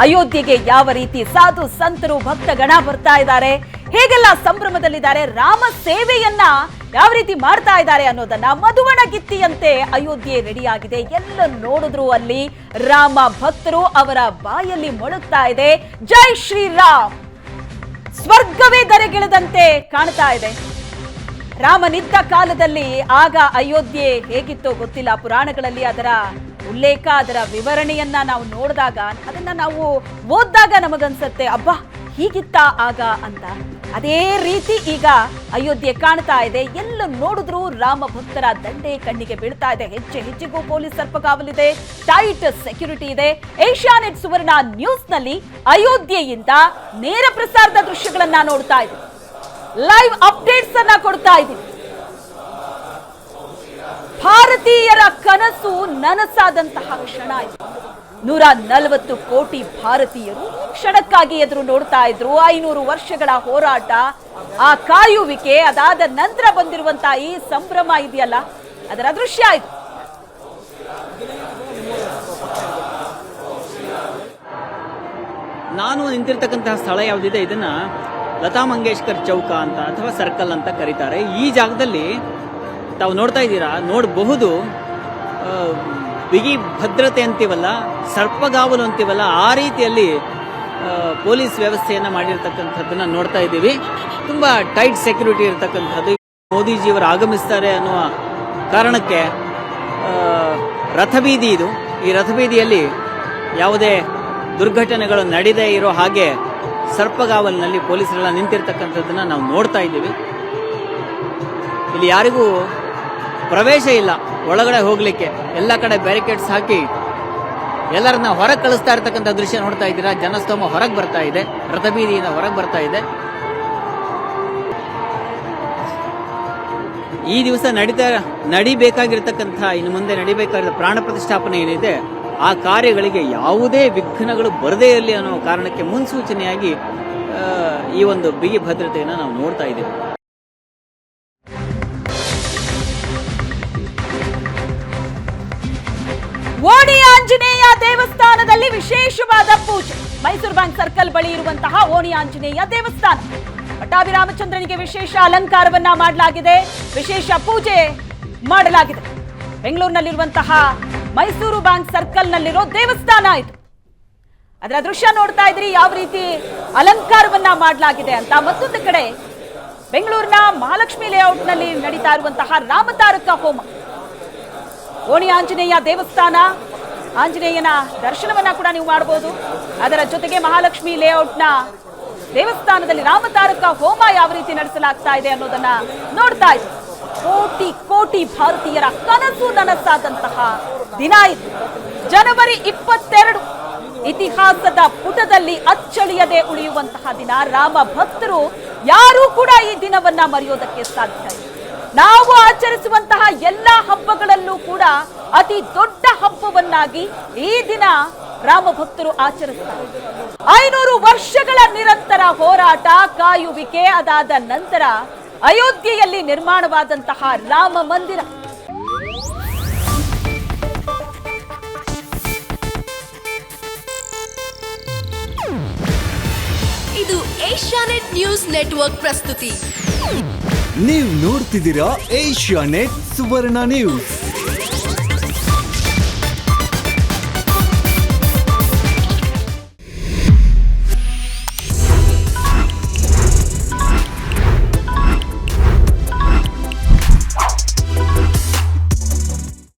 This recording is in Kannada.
ಅಯೋಧ್ಯೆಗೆ ಯಾವ ರೀತಿ ಸಾಧು ಸಂತರು ಭಕ್ತಗಣ ಬರ್ತಾ ಇದ್ದಾರೆ, ಹೇಗೆಲ್ಲ ಸಂಭ್ರಮದಲ್ಲಿದ್ದಾರೆ, ರಾಮ ಸೇವೆಯನ್ನ ಯಾವ ರೀತಿ ಮಾಡ್ತಾ ಇದ್ದಾರೆ ಅನ್ನೋದನ್ನ ಮಧುವಣ ಗಿತ್ತಿಯಂತೆ ಅಯೋಧ್ಯೆ ರೆಡಿಯಾಗಿದೆ. ಎಲ್ಲ ನೋಡಿದ್ರು ಅಲ್ಲಿ ರಾಮ ಭಕ್ತರು ಅವರ ಬಾಯಲ್ಲಿ ಮೊಳಗ್ತಾ ಇದೆ. ಜೈ ಶ್ರೀರಾಮ್! ಸ್ವರ್ಗವೇ ದರೆಗಿಳದಂತೆ ಕಾಣ್ತಾ ಇದೆ. ರಾಮನಿದ್ದ ಕಾಲದಲ್ಲಿ ಆಗ ಅಯೋಧ್ಯೆ ಹೇಗಿತ್ತೋ ಗೊತ್ತಿಲ್ಲ. ಪುರಾಣಗಳಲ್ಲಿ ಅದರ ಉಲ್ಲೇಖ, ಅದರ ವಿವರಣೆಯನ್ನ ನಾವು ನೋಡಿದಾಗ, ಅದನ್ನ ನಾವು ಓದಿದಾಗ ನಮಗನ್ಸತ್ತೆ, ಅಬ್ಬಾ, ಹೀಗಿತ್ತ ಆಗ ಅಂತ. ಅದೇ ರೀತಿ ಈಗ ಅಯೋಧ್ಯೆ ಕಾಣ್ತಾ ಇದೆ. ಎಲ್ಲ ನೋಡಿದ್ರು ರಾಮ ಭಕ್ತರ ದಂಡೆ ಕಣ್ಣಿಗೆ ಬೀಳ್ತಾ ಇದೆ. ಹೆಚ್ಚು ಹೆಚ್ಚಿಗೂ ಪೊಲೀಸ್ ಸರ್ಪಗಾವಲಿದೆ ಟೈಟ್ ಸೆಕ್ಯೂರಿಟಿ ಇದೆ. ಏಷ್ಯಾನೆಟ್ ಸುವರ್ಣ ನ್ಯೂಸ್ನಲ್ಲಿ ಅಯೋಧ್ಯೆಯಿಂದ ನೇರ ಪ್ರಸಾರದ ದೃಶ್ಯಗಳನ್ನ ನೋಡ್ತಾ ಇದ್ದೀವಿ. ಲೈವ್ ಅಪ್ಡೇಟ್ಸ್ ಅನ್ನ ಕೊಡ್ತಾ ಇದ್ದೀವಿ. ಭಾರತೀಯರ ಕನಸು ನನಸಾದಂತಹ ಕ್ಷಣ ಇದು. ನೂರ ನಲವತ್ತು ಕೋಟಿ ಭಾರತೀಯರು ಕ್ಷಣಕ್ಕಾಗಿ ಎದುರು ನೋಡ್ತಾ ಇದ್ರು. ಐನೂರು ವರ್ಷಗಳ ಹೋರಾಟ, ಆ ಕಾಯುವಿಕೆ, ಅದಾದ ನಂತರ ಬಂದಿರುವಂತಹ ಈ ಸಂಭ್ರಮ ಇದೆಯಲ್ಲ, ಅದರ ದೃಶ್ಯ ಆಯ್ತು ನಾನು ನಿಂತಿರ್ತಕ್ಕಂತಹ ಸ್ಥಳ ಯಾವ್ದಿದೆ? ಇದನ್ನ ಲತಾ ಮಂಗೇಶ್ಕರ್ ಚೌಕ ಅಂತ ಅಥವಾ ಸರ್ಕಲ್ ಅಂತ ಕರೀತಾರೆ. ಈ ಜಾಗದಲ್ಲಿ ತಾವು ನೋಡ್ತಾ ಇದ್ದೀರಾ? ನೋಡಬಹುದು. ಬಿಗಿ ಭದ್ರತೆ ಅಂತೀವಲ್ಲ, ಸರ್ಪಗಾವಲು ಅಂತೀವಲ್ಲ, ಆ ರೀತಿಯಲ್ಲಿ ಪೊಲೀಸ್ ವ್ಯವಸ್ಥೆಯನ್ನು ಮಾಡಿರ್ತಕ್ಕಂಥದ್ದನ್ನ ನೋಡ್ತಾ ಇದ್ದೀವಿ. ತುಂಬಾ ಟೈಟ್ ಸೆಕ್ಯೂರಿಟಿ ಇರತಕ್ಕಂಥದ್ದು. ಮೋದಿಜಿಯವರು ಆಗಮಿಸ್ತಾರೆ ಅನ್ನುವ ಕಾರಣಕ್ಕೆ ರಥಬೀದಿ ಇದು. ಈ ರಥಬೀದಿಯಲ್ಲಿ ಯಾವುದೇ ದುರ್ಘಟನೆಗಳು ನಡೆದೇ ಇರೋ ಹಾಗೆ ಸರ್ಪಗಾವಲಿನಲ್ಲಿ ಪೊಲೀಸರೆಲ್ಲ ನಿಂತಿರ್ತಕ್ಕಂಥದ್ದನ್ನ ನಾವು ನೋಡ್ತಾ ಇದ್ದೀವಿ. ಇಲ್ಲಿ ಯಾರಿಗೂ ಪ್ರವೇಶ ಇಲ್ಲ. ಒಳಗಡೆ ಹೋಗ್ಲಿಕ್ಕೆ ಎಲ್ಲ ಕಡೆ ಬ್ಯಾರಿಕೇಡ್ಸ್ ಹಾಕಿ ಎಲ್ಲರನ್ನ ಹೊರಗೆ ಕಳಿಸ್ತಾ ಇರ್ತಕ್ಕಂಥ ದೃಶ್ಯ ನೋಡ್ತಾ ಇದ್ದೀರಾ? ಜನಸ್ತೋಮ ಹೊರಗೆ ಬರ್ತಾ ಇದೆ. ರಥಬೀದಿಯಿಂದ ಹೊರಗೆ ಬರ್ತಾ ಇದೆ. ಈ ದಿವಸ ನಡೀತಾ, ನಡಿಬೇಕಾಗಿರ್ತಕ್ಕಂಥ, ಇನ್ನು ಮುಂದೆ ನಡಿಬೇಕಾದ ಪ್ರಾಣ ಪ್ರತಿಷ್ಠಾಪನೆ ಏನಿದೆ, ಆ ಕಾರ್ಯಗಳಿಗೆ ಯಾವುದೇ ವಿಘ್ನಗಳು ಬರದೇ ಇರಲಿ ಅನ್ನೋ ಕಾರಣಕ್ಕೆ ಮುನ್ಸೂಚನೆಯಾಗಿ ಈ ಒಂದು ಬಿಗಿ ಭದ್ರತೆಯನ್ನು ನಾವು ನೋಡ್ತಾ ಇದ್ದೀವಿ. ಪೂಜೆ ಮೈಸೂರು ಬ್ಯಾಂಕ್ ಸರ್ಕಲ್ ಬಳಿ ಇರುವಂತಹ ಓಣಿ ಆಂಜನೇಯ ದೇವಸ್ಥಾನ. ಪಟ್ಟಾಭಿ ರಾಮಚಂದ್ರನಿಗೆ ವಿಶೇಷ ಅಲಂಕಾರವನ್ನ ಮಾಡಲಾಗಿದೆ. ವಿಶೇಷ ಪೂಜೆ ಮಾಡಲಾಗಿದೆ. ಬೆಂಗಳೂರಿನಲ್ಲಿರುವಂತಹ ಮೈಸೂರು ಬ್ಯಾಂಕ್ ಸರ್ಕಲ್ ನಲ್ಲಿರೋ ದೇವಸ್ಥಾನ ಇದು. ಅದರ ದೃಶ್ಯ ನೋಡ್ತಾ ಇದ್ರಿ, ಯಾವ ರೀತಿ ಅಲಂಕಾರವನ್ನ ಮಾಡಲಾಗಿದೆ ಅಂತ. ಮತ್ತೊಂದು ಕಡೆ, ಬೆಂಗಳೂರಿನ ಮಹಾಲಕ್ಷ್ಮಿ ಲೇಔಟ್ನಲ್ಲಿ ನಡೀತಾ ಇರುವಂತಹ ರಾಮತಾರಕ ಹೋಮ. ಓಣಿ ಆಂಜನೇಯ ದೇವಸ್ಥಾನ ಆಂಜನೇಯನ ದರ್ಶನವನ್ನ ಕೂಡ ನೀವು ಮಾಡಬಹುದು ಅದರ ಜೊತೆಗೆ ಮಹಾಲಕ್ಷ್ಮಿ ಲೇಔಟ್ನ ದೇವಸ್ಥಾನದಲ್ಲಿ ರಾಮತಾರಕ ಹೋಮ ಯಾವ ರೀತಿ ನಡೆಸಲಾಗ್ತಾ ಇದೆ ಅನ್ನೋದನ್ನ ನೋಡ್ತಾ ಇದ್ದೀವಿ ಕೋಟಿ ಕೋಟಿ ಭಾರತೀಯರ ಕನಸು ನನಸಾದಂತಹ ದಿನ ಇದು. ಜನವರಿ ಇಪ್ಪತ್ತೆರಡು ಇತಿಹಾಸದ ಪುಟದಲ್ಲಿ ಅಚ್ಚಳಿಯದೆ ಉಳಿಯುವಂತಹ ದಿನ ರಾಮ ಭಕ್ತರು ಯಾರೂ ಕೂಡ ಈ ದಿನವನ್ನ ಮರೆಯೋದಕ್ಕೆ ಸಾಧ್ಯ ನಾವು ಆಚರಿಸುವಂತಹ ಎಲ್ಲ ಹಬ್ಬಗಳಲ್ಲೂ ಕೂಡ ಅತಿ ದೊಡ್ಡ ಹಬ್ಬವನ್ನಾಗಿ ಈ ದಿನ ರಾಮ ಭಕ್ತರು ಆಚರಿಸ್ತಾರೆ. ಐನೂರು ವರ್ಷಗಳ ನಿರಂತರ ಹೋರಾಟ ಕಾಯುವಿಕೆ ಅದಾದ ನಂತರ ಅಯೋಧ್ಯೆಯಲ್ಲಿ ನಿರ್ಮಾಣವಾದಂತಹ ರಾಮ ಮಂದಿರ. ಇದು ಏಷ್ಯಾನೆಟ್ ನ್ಯೂಸ್ ನೆಟ್ವರ್ಕ್ ಪ್ರಸ್ತುತಿ. ನೀವು ನೋಡ್ತಿದ್ದೀರಾ ಏಷ್ಯಾ ನೆಟ್ ಸುವರ್ಣ ನ್ಯೂಸ್.